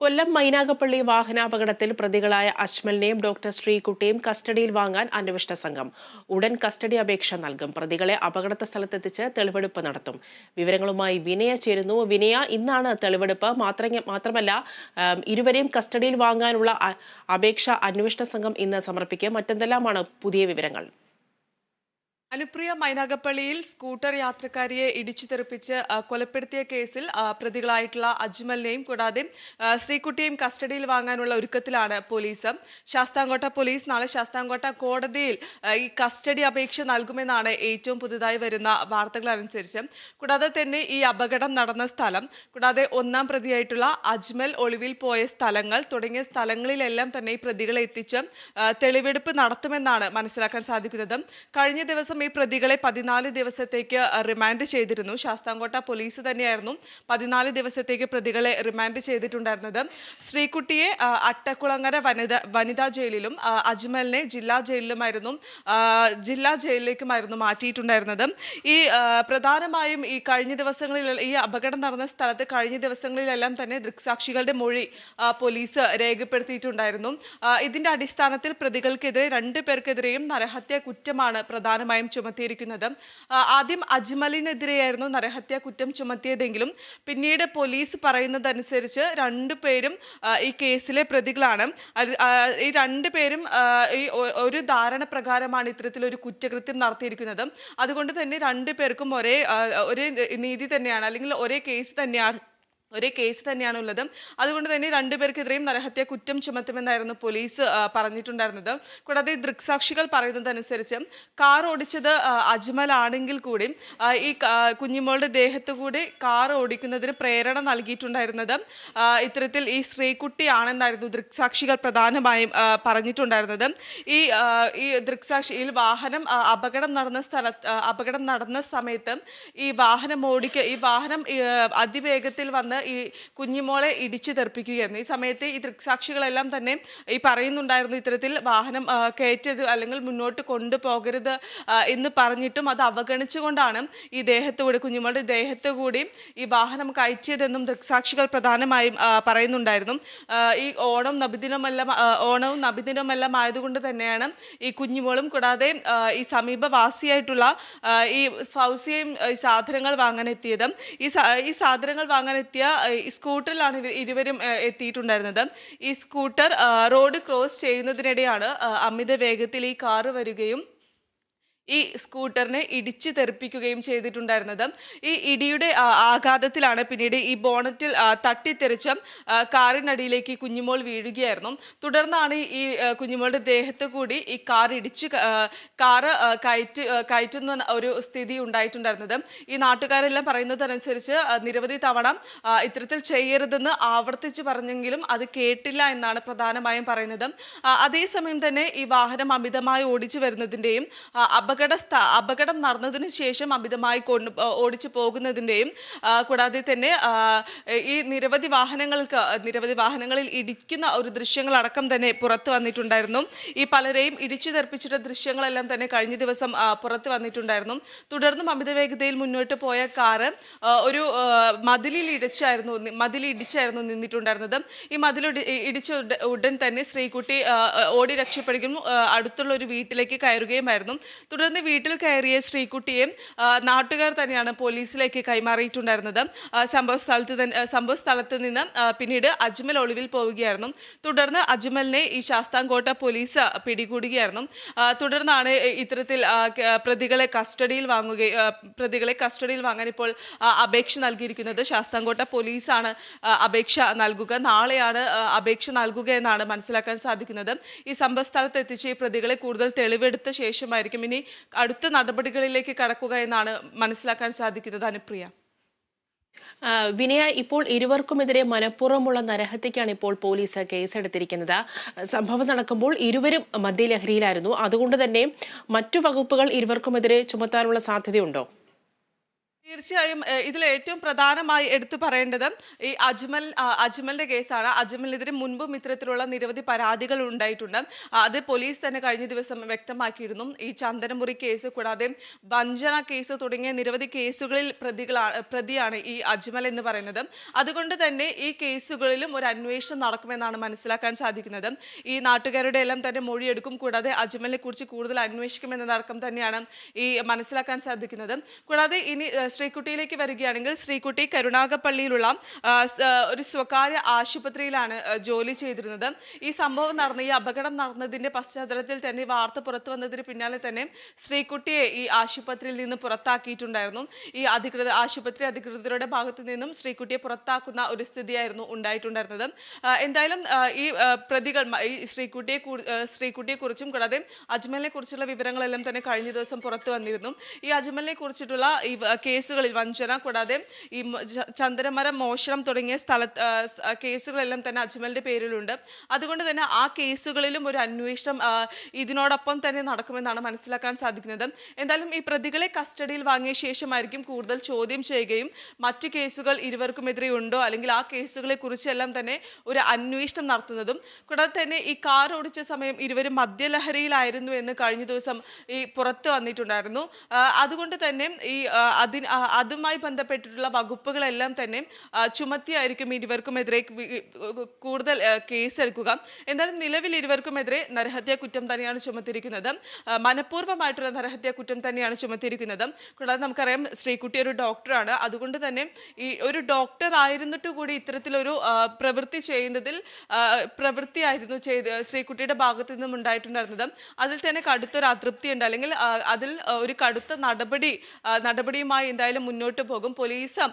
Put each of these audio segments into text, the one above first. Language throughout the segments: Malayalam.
കൊല്ലം മൈനാഗപ്പള്ളി വാഹനാപകടത്തിൽ പ്രതികളായ അശ്മലിനെയും ഡോക്ടർ ശ്രീകുട്ടിയും കസ്റ്റഡിയിൽ വാങ്ങാൻ അന്വേഷണ സംഘം ഉടൻ കസ്റ്റഡി അപേക്ഷ നൽകും. പ്രതികളെ അപകട സ്ഥലത്തെത്തിച്ച് തെളിവെടുപ്പ് നടത്തും. വിവരങ്ങളുമായി വിനയ ചേരുന്നു. വിനയ ഇന്നാണ് തെളിവെടുപ്പ്. മാത്രമല്ല ഇരുവരെയും കസ്റ്റഡിയിൽ വാങ്ങാനുള്ള അപേക്ഷ അന്വേഷണ സംഘം ഇന്ന് സമർപ്പിക്കും. മറ്റെന്തെല്ലാമാണ് പുതിയ വിവരങ്ങൾ? അനുപ്രിയ മൈനാഗപ്പള്ളിയിൽ സ്കൂട്ടർ യാത്രക്കാരിയെ ഇടിച്ചു തെറിപ്പിച്ച് കൊലപ്പെടുത്തിയ കേസിൽ പ്രതികളായിട്ടുള്ള അജ്മലിനെയും കൂടാതെ ശ്രീകുട്ടിയെയും കസ്റ്റഡിയിൽ വാങ്ങാനുള്ള ഒരുക്കത്തിലാണ് പോലീസ്. ശാസ്താംകോട്ട പോലീസ് നാളെ ശാസ്താംകോട്ട കോടതിയിൽ ഈ കസ്റ്റഡി അപേക്ഷ നൽകുമെന്നാണ് ഏറ്റവും പുതുതായി വരുന്ന വാർത്തകൾ അനുസരിച്ച് കൂടാതെ തന്നെ ഈ അപകടം നടന്ന സ്ഥലം കൂടാതെ ഒന്നാം പ്രതിയായിട്ടുള്ള അജ്മൽ ഒളിവിൽ പോയ സ്ഥലങ്ങൾ തുടങ്ങിയ സ്ഥലങ്ങളിലെല്ലാം തന്നെ ഈ പ്രതികളെ എത്തിച്ച് തെളിവെടുപ്പ് നടത്തുമെന്നാണ് മനസ്സിലാക്കാൻ സാധിക്കുന്നത്. കഴിഞ്ഞ ദിവസം ഈ പ്രതികളെ പതിനാല് ദിവസത്തേക്ക് റിമാൻഡ് ചെയ്തിരുന്നു. ശാസ്താംകോട്ട പോലീസ് തന്നെയായിരുന്നു പതിനാല് ദിവസത്തേക്ക് പ്രതികളെ റിമാൻഡ് ചെയ്തിട്ടുണ്ടായിരുന്നത്. ശ്രീകുട്ടിയെ അട്ടക്കുളങ്ങര വനിത വനിതാ ജയിലിലും അജ്മലിനെ ജില്ലാ ജയിലിലുമായിരുന്നു ജില്ലാ ജയിലിലേക്കുമായിരുന്നു മാറ്റിയിട്ടുണ്ടായിരുന്നത്. ഈ പ്രധാനമായും ഈ കഴിഞ്ഞ ദിവസങ്ങളിൽ ഈ അപകടം നടന്ന സ്ഥലത്ത് കഴിഞ്ഞ ദിവസങ്ങളിലെല്ലാം തന്നെ ദൃക്സാക്ഷികളുടെ മൊഴി പോലീസ് രേഖപ്പെടുത്തിയിട്ടുണ്ടായിരുന്നു. ഇതിന്റെ അടിസ്ഥാനത്തിൽ പ്രതികൾക്കെതിരെ രണ്ടു പേർക്കെതിരെയും നരഹത്യ കുറ്റമാണ് പ്രധാനമായും ചുമത്തിയിരിക്കുന്നത്. ആദ്യം അജ്മലിനെതിരെയായിരുന്നു നരഹത്യ കുറ്റം ചുമത്തിയതെങ്കിലും പിന്നീട് പോലീസ് പറയുന്നതനുസരിച്ച് രണ്ടു പേരും ഈ കേസിലെ പ്രതികളാണ്. ഈ രണ്ടു പേരും ഈ ഒരു ധാരണ പ്രകാരമാണ് ഇത്തരത്തിലൊരു കുറ്റകൃത്യം നടത്തിയിരിക്കുന്നത്. അതുകൊണ്ട് തന്നെ രണ്ടു പേർക്കും ഒരു ഒരേ നീതി തന്നെയാണ്. അല്ലെങ്കിൽ ഒരേ കേസ് തന്നെയാണ് ഒരേ കേസ് തന്നെയാണ് ഉള്ളത് അതുകൊണ്ട് തന്നെ രണ്ടുപേർക്കെതിരെയും നരഹത്യ കുറ്റം ചുമത്തുമെന്നായിരുന്നു പോലീസ് പറഞ്ഞിട്ടുണ്ടായിരുന്നത്. കൂടാതെ ദൃക്സാക്ഷികൾ പറയുന്നതനുസരിച്ച് കാർ ഓടിച്ചത് അജ്മൽ ആണെങ്കിൽ കൂടി ഈ കുഞ്ഞുമോളുടെ ദേഹത്ത് കൂടി കാർ ഓടിക്കുന്നതിന് പ്രേരണ നൽകിയിട്ടുണ്ടായിരുന്നത്. ഇത്തരത്തിൽ ഈ സ്ത്രീക്കുട്ടിയാണെന്നായിരുന്നു ദൃക്സാക്ഷികൾ പ്രധാനമായും പറഞ്ഞിട്ടുണ്ടായിരുന്നത്. ഈ ഈ ദൃക്സാക്ഷിയിൽ വാഹനം അപകടം നടന്ന സ്ഥല അപകടം നടന്ന സമയത്ത് ഈ വാഹനം ഓടിക്ക ഈ വാഹനം അതിവേഗത്തിൽ വന്ന് ഈ കുഞ്ഞിമോളെ ഇടിച്ചു തെറിപ്പിക്കുകയായിരുന്നു. ഈ സമയത്ത് ഈ ദൃക്സാക്ഷികളെല്ലാം തന്നെ ഈ പറയുന്നുണ്ടായിരുന്നു ഇത്തരത്തിൽ വാഹനം കയറ്റരുത് അല്ലെങ്കിൽ മുന്നോട്ട് കൊണ്ടുപോകരുത് എന്ന് പറഞ്ഞിട്ടും അത് അവഗണിച്ചുകൊണ്ടാണ് ഈ ദേഹത്തുകൂടി കുഞ്ഞിമോളുടെ ദേഹത്ത് കൂടി ഈ വാഹനം കയറ്റിയതെന്നും ദൃക്സാക്ഷികൾ പ്രധാനമായും പറയുന്നുണ്ടായിരുന്നു. ഈ ഓണം നബിദിനമെല്ലാം ഓണവും നബിദിനമെല്ലാം ആയതുകൊണ്ട് തന്നെയാണ് ഈ കുഞ്ഞിമോളും കൂടാതെ ഈ സമീപവാസിയായിട്ടുള്ള ഈ ഫൗസിയും സാധനങ്ങൾ വാങ്ങാനെത്തിയത്. ഈ ഈ സാധനങ്ങൾ വാങ്ങാനെത്തിയ സ്കൂട്ടറിലാണ് ഇവർ ഇരുവരും എത്തിയിട്ടുണ്ടായിരുന്നത്. ഈ സ്കൂട്ടർ റോഡ് ക്രോസ് ചെയ്യുന്നതിനിടെയാണ് അമിത വേഗത്തിൽ ഈ കാറ് വരികയും ഈ സ്കൂട്ടറിനെ ഇടിച്ച് തെറിപ്പിക്കുകയും ചെയ്തിട്ടുണ്ടായിരുന്നത്. ഈ ഇടിയുടെ ആഘാതത്തിലാണ് പിന്നീട് ഈ ബോണറ്റിൽ തട്ടിത്തെറിച്ച് കാറിനടിയിലേക്ക് കുഞ്ഞുമോൾ വീഴുകയായിരുന്നു. തുടർന്നാണ് ഈ കുഞ്ഞുമോളുടെ ദേഹത്ത് കൂടി ഈ കാർ ഇടിച്ച് കാറ് കയറ്റ് കയറ്റുന്ന ഒരു സ്ഥിതി ഉണ്ടായിട്ടുണ്ടായിരുന്നത്. ഈ നാട്ടുകാരെല്ലാം പറയുന്നതനുസരിച്ച് നിരവധി തവണ ഇത്തരത്തിൽ ചെയ്യരുതെന്ന് ആവർത്തിച്ച് പറഞ്ഞെങ്കിലും അത് കേട്ടില്ല എന്നാണ് പ്രധാനമായും പറയുന്നത്. അതേസമയം തന്നെ ഈ വാഹനം അമിതമായി ഓടിച്ചു വരുന്നതിന്റെയും സ്ഥ അപകടം നടന്നതിന് ശേഷം അമിതമായി കൊണ്ട് ഓടിച്ചു പോകുന്നതിന്റെയും കൂടാതെ തന്നെ ഈ നിരവധി വാഹനങ്ങൾക്ക് നിരവധി വാഹനങ്ങളിൽ ഇടിക്കുന്ന ഒരു ദൃശ്യങ്ങളടക്കം തന്നെ പുറത്തു വന്നിട്ടുണ്ടായിരുന്നു. ഈ പലരെയും ഇടിച്ചു തെറിപ്പിച്ചിട്ട ദൃശ്യങ്ങളെല്ലാം തന്നെ കഴിഞ്ഞ ദിവസം പുറത്തു വന്നിട്ടുണ്ടായിരുന്നു. തുടർന്നും അമിത വേഗതയിൽ മുന്നോട്ട് പോയ കാറ് ഒരു മതിലിൽ ഇടിച്ചായിരുന്നു മതിലിൽ ഇടിച്ചായിരുന്നു നിന്നിട്ടുണ്ടായിരുന്നത്. ഈ മതിൽ ഇടിച്ച ഉടൻ തന്നെ ശ്രീകുട്ടി ഓടി രക്ഷപ്പെടുകയും അടുത്തുള്ള ഒരു വീട്ടിലേക്ക് കയറുകയുമായിരുന്നു. തുടർന്ന് വീട്ടിൽ കയറിയ ശ്രീകുട്ടിയെ നാട്ടുകാർ തന്നെയാണ് പോലീസിലേക്ക് കൈമാറിയിട്ടുണ്ടായിരുന്നത്. സംഭവ സ്ഥലത്ത് സംഭവ സ്ഥലത്ത് നിന്ന് പിന്നീട് അജ്മൽ ഒളിവിൽ പോവുകയായിരുന്നു. തുടർന്ന് അജ്മലിനെ ഈ ശാസ്താംകോട്ട പോലീസ് പിടികൂടുകയായിരുന്നു. തുടർന്നാണ് ഇത്തരത്തിൽ പ്രതികളെ കസ്റ്റഡിയിൽ വാങ്ങുകയും പ്രതികളെ കസ്റ്റഡിയിൽ വാങ്ങാൻ ഇപ്പോൾ അപേക്ഷ നൽകിയിരിക്കുന്നത്. ശാസ്താംകോട്ട പോലീസാണ് അപേക്ഷ നൽകുക. നാളെയാണ് അപേക്ഷ നൽകുക എന്നാണ് മനസ്സിലാക്കാൻ സാധിക്കുന്നത്. ഈ സംഭവ സ്ഥലത്ത് എത്തിച്ച് ഈ പ്രതികളെ കൂടുതൽ തെളിവെടുത്ത ശേഷമായിരിക്കും. ഇനി അടുത്ത നടപടികളിലേക്ക് കടക്കുക എന്നാണ് മനസ്സിലാക്കാൻ സാധിക്കുന്നത് അനുപ്രിയ. വിനയ ഇപ്പോൾ ഇരുവർക്കുമെതിരെ മനഃപൂർവമുള്ള നരഹത്യക്കാണ് ഇപ്പോൾ പോലീസ് കേസെടുത്തിരിക്കുന്നത്. സംഭവം നടക്കുമ്പോൾ ഇരുവരും മദ്യലഹരിയിലായിരുന്നു. അതുകൊണ്ട് തന്നെ മറ്റു വകുപ്പുകൾ ഇരുവർക്കുമെതിരെ ചുമത്താനുള്ള സാധ്യതയുണ്ടോ? തീർച്ചയായും ഇതിൽ ഏറ്റവും പ്രധാനമായി എടുത്തു പറയേണ്ടത് ഈ അജ്മൽ അജ്മലിന്റെ കേസാണ്. അജ്മലിനെതിരെ മുൻപും ഇത്തരത്തിലുള്ള നിരവധി പരാതികൾ ഉണ്ടായിട്ടുണ്ട്. അത് പോലീസ് തന്നെ കഴിഞ്ഞ ദിവസം വ്യക്തമാക്കിയിരുന്നു. ഈ ചന്ദനമുറി കേസ് കൂടാതെ വഞ്ചന കേസ് തുടങ്ങിയ നിരവധി കേസുകളിൽ പ്രതികളാണ് പ്രതിയാണ് ഈ അജ്മൽ എന്ന് പറയുന്നത്. അതുകൊണ്ട് തന്നെ ഈ കേസുകളിലും ഒരു അന്വേഷണം നടക്കുമെന്നാണ് മനസ്സിലാക്കാൻ സാധിക്കുന്നത്. ഈ നാട്ടുകാരുടെ എല്ലാം തന്നെ മൊഴിയെടുക്കും. കൂടാതെ അജ്മലിനെ കുറിച്ച് കൂടുതൽ അന്വേഷിക്കുമെന്നതടക്കം തന്നെയാണ് ഈ മനസ്സിലാക്കാൻ സാധിക്കുന്നത്. കൂടാതെ ഇനി ശ്രീകുട്ടിയിലേക്ക് വരികയാണെങ്കിൽ ശ്രീകുട്ടി കരുണാകപ്പള്ളിയിലുള്ള ഒരു സ്വകാര്യ ആശുപത്രിയിലാണ് ജോലി ചെയ്തിരുന്നത്. ഈ സംഭവം നടന്ന ഈ അപകടം നടന്നതിന്റെ പശ്ചാത്തലത്തിൽ തന്നെ വാർത്ത പുറത്തു വന്നതിന് പിന്നാലെ തന്നെ ശ്രീകുട്ടിയെ ഈ ആശുപത്രിയിൽ നിന്ന് പുറത്താക്കിയിട്ടുണ്ടായിരുന്നു. ഈ അധികൃത ആശുപത്രി അധികൃതരുടെ ഭാഗത്തു നിന്നും ശ്രീകുട്ടിയെ പുറത്താക്കുന്ന ഒരു സ്ഥിതിയായിരുന്നു ഉണ്ടായിട്ടുണ്ടായിരുന്നത്. എന്തായാലും ഈ പ്രതികൾ ഈ ശ്രീകുട്ടിയെ ശ്രീകുട്ടിയെ കുറിച്ചും കൂടാതെ അജ്മലിനെ കുറിച്ചുള്ള വിവരങ്ങളെല്ലാം തന്നെ കഴിഞ്ഞ ദിവസം പുറത്തു വന്നിരുന്നു. ഈ അജ്മലിനെ കുറിച്ചിട്ടുള്ള ഈ വ- കേസുകളിൽ വഞ്ചന കൂടാതെ ഈ ചന്ദ്രമര മോഷണം തുടങ്ങിയ സ്ഥല കേസുകളെല്ലാം തന്നെ അജ്മലിന്റെ പേരിലുണ്ട്. അതുകൊണ്ട് തന്നെ ആ കേസുകളിലും ഒരു അന്വേഷണം ഇതിനോടൊപ്പം തന്നെ നടക്കുമെന്നാണ് മനസ്സിലാക്കാൻ സാധിക്കുന്നത്. എന്തായാലും ഈ പ്രതികളെ കസ്റ്റഡിയിൽ വാങ്ങിയ ശേഷമായിരിക്കും കൂടുതൽ ചോദ്യം ചെയ്യുകയും മറ്റു കേസുകൾ ഇരുവർക്കുമെതിരെ ഉണ്ടോ അല്ലെങ്കിൽ ആ കേസുകളെ കുറിച്ചെല്ലാം തന്നെ ഒരു അന്വേഷണം നടത്തുന്നതും. കൂടാതെ തന്നെ ഈ കാർ ഓടിച്ച സമയം ഇരുവരും മദ്യലഹരിയിലായിരുന്നു എന്ന് കഴിഞ്ഞ ദിവസം ഈ പുറത്ത് വന്നിട്ടുണ്ടായിരുന്നു. അതുകൊണ്ട് തന്നെ ഈ അതിന് അതുമായി ബന്ധപ്പെട്ടിട്ടുള്ള വകുപ്പുകളെല്ലാം തന്നെ ചുമത്തിയായിരിക്കും ഇരുവർക്കുമെതിരെ കൂടുതൽ കേസ് കേസെടുക്കുക. എന്നാലും നിലവിൽ ഇരുവർക്കുമെതിരെ നരഹത്യാ കുറ്റം തന്നെയാണ് ചുമത്തിയിരിക്കുന്നത്. മനഃപൂർവമായിട്ടുള്ള നരഹത്യാ കുറ്റം തന്നെയാണ് ചുമത്തിയിരിക്കുന്നത്. കൂടാതെ നമുക്കറിയാം ശ്രീകുട്ടി ഒരു ഡോക്ടറാണ്. അതുകൊണ്ട് തന്നെ ഈ ഒരു ഡോക്ടർ ആയിരുന്നിട്ട് കൂടി ഇത്തരത്തിലൊരു പ്രവൃത്തി ചെയ്യുന്നതിൽ പ്രവൃത്തിയായിരുന്നു ചെയ്ത് ശ്രീകുട്ടിയുടെ ഭാഗത്തു നിന്നും ഉണ്ടായിട്ടുണ്ടായിരുന്നത്. അതിൽ തന്നെ കടുത്തൊരു അതൃപ്തി ഉണ്ട് അല്ലെങ്കിൽ അതിൽ ഒരു കടുത്ത നടപടി നടപടിയുമായി നടപടിയുമായി എന്തായാലും മുന്നോട്ട് പോകും. പോലീസ്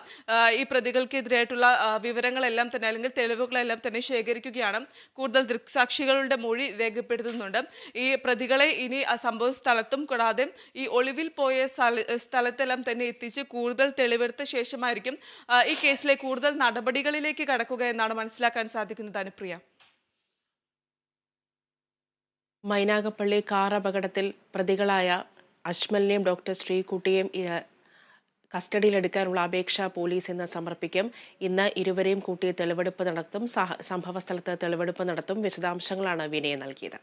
ഈ പ്രതികൾക്കെതിരായിട്ടുള്ള വിവരങ്ങളെല്ലാം തന്നെ അല്ലെങ്കിൽ തെളിവുകളെല്ലാം തന്നെ ശേഖരിക്കുകയാണ്. കൂടുതൽ ദൃക്സാക്ഷികളുടെ മൊഴി രേഖപ്പെടുത്തുന്നുണ്ട്. ഈ പ്രതികളെ ഇനി സംഭവ സ്ഥലത്തും കൂടാതെ ഈ ഒളിവിൽ പോയ സ്ഥല സ്ഥലത്തെല്ലാം തന്നെ എത്തിച്ച് കൂടുതൽ തെളിവെടുത്ത ശേഷമായിരിക്കും ഈ കേസിലെ കൂടുതൽ നടപടികളിലേക്ക് കടക്കുക എന്നാണ് മനസ്സിലാക്കാൻ സാധിക്കുന്നത് അനുപ്രിയ. മൈനാഗപ്പള്ളി കാർ അപകടത്തിൽ പ്രതികളായ അശ്മലിനെയും ഡോക്ടർ ശ്രീകുട്ടിയെയും കസ്റ്റഡിയിലെടുക്കാനുള്ള അപേക്ഷ പോലീസ് ഇന്ന് സമർപ്പിക്കും. ഇന്ന് ഇരുവരെയും കൂട്ടി തെളിവെടുപ്പ് നടത്തും. സംഭവസ്ഥലത്ത് തെളിവെടുപ്പ് നടത്തും. വിശദാംശങ്ങളാണ് വിനയ നൽകിയത്.